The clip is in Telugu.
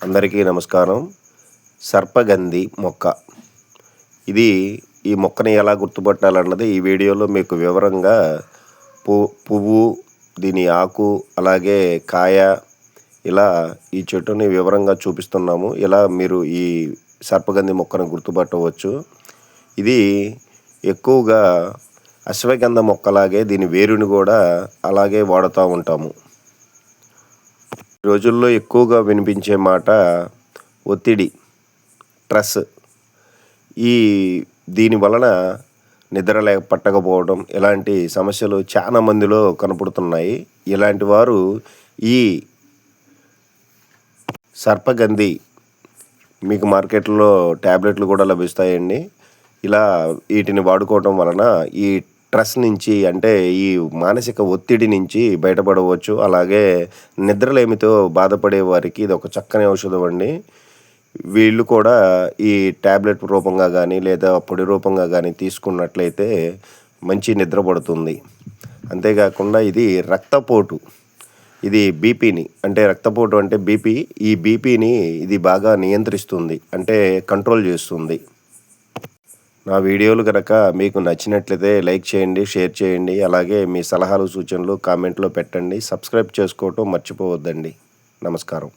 అందరికీ నమస్కారం. సర్పగంధి మొక్క. ఇది ఈ మొక్కని ఎలా గుర్తుపట్టాలన్నది ఈ వీడియోలో మీకు వివరంగా పు పువ్వు దీని ఆకు అలాగే కాయ ఇలా ఈ చెట్టుని వివరంగా చూపిస్తున్నాము. ఇలా మీరు ఈ సర్పగంధి మొక్కను గుర్తుపట్టవచ్చు. ఇది ఎక్కువగా అశ్వగంధ మొక్కలాగే దీని వేరుని కూడా అలాగే వాడుతూ ఉంటాము. రోజుల్లో ఎక్కువగా వినిపించే మాట ఒత్తిడి స్ట్రెస్. ఈ దీని వలన నిద్ర లేక పట్టకపోవడం ఇలాంటి సమస్యలు చాలా మందిలో కనపడుతున్నాయి. ఇలాంటి వారు ఈ సర్పగంధి మీకు మార్కెట్లో ట్యాబ్లెట్లు కూడా లభిస్తాయండి. ఇలా వీటిని వాడుకోవటం వలన ఈ స్ట్రెస్ నుంచి అంటే ఈ మానసిక ఒత్తిడి నుంచి బయటపడవచ్చు. అలాగే నిద్రలేమితో బాధపడే వారికి ఇది ఒక చక్కని ఔషధం అండి. వీళ్ళు కూడా ఈ ట్యాబ్లెట్ రూపంగా కానీ లేదా పొడి రూపంగా కానీ తీసుకున్నట్లయితే మంచి నిద్ర పడుతుంది. అంతేకాకుండా ఇది రక్తపోటు. ఇది బీపీని అంటే రక్తపోటు అంటే బీపీ. ఈ బీపీని ఇది బాగా నియంత్రిస్తుంది అంటే కంట్రోల్ చేస్తుంది. నా వీడియోలు కనుక మీకు నచ్చినట్లయితే లైక్ చేయండి షేర్ చేయండి అలాగే మీ సలహాలు సూచనలు కామెంట్లో పెట్టండి. సబ్స్క్రైబ్ చేసుకోవటం మర్చిపోవద్దండి. నమస్కారం.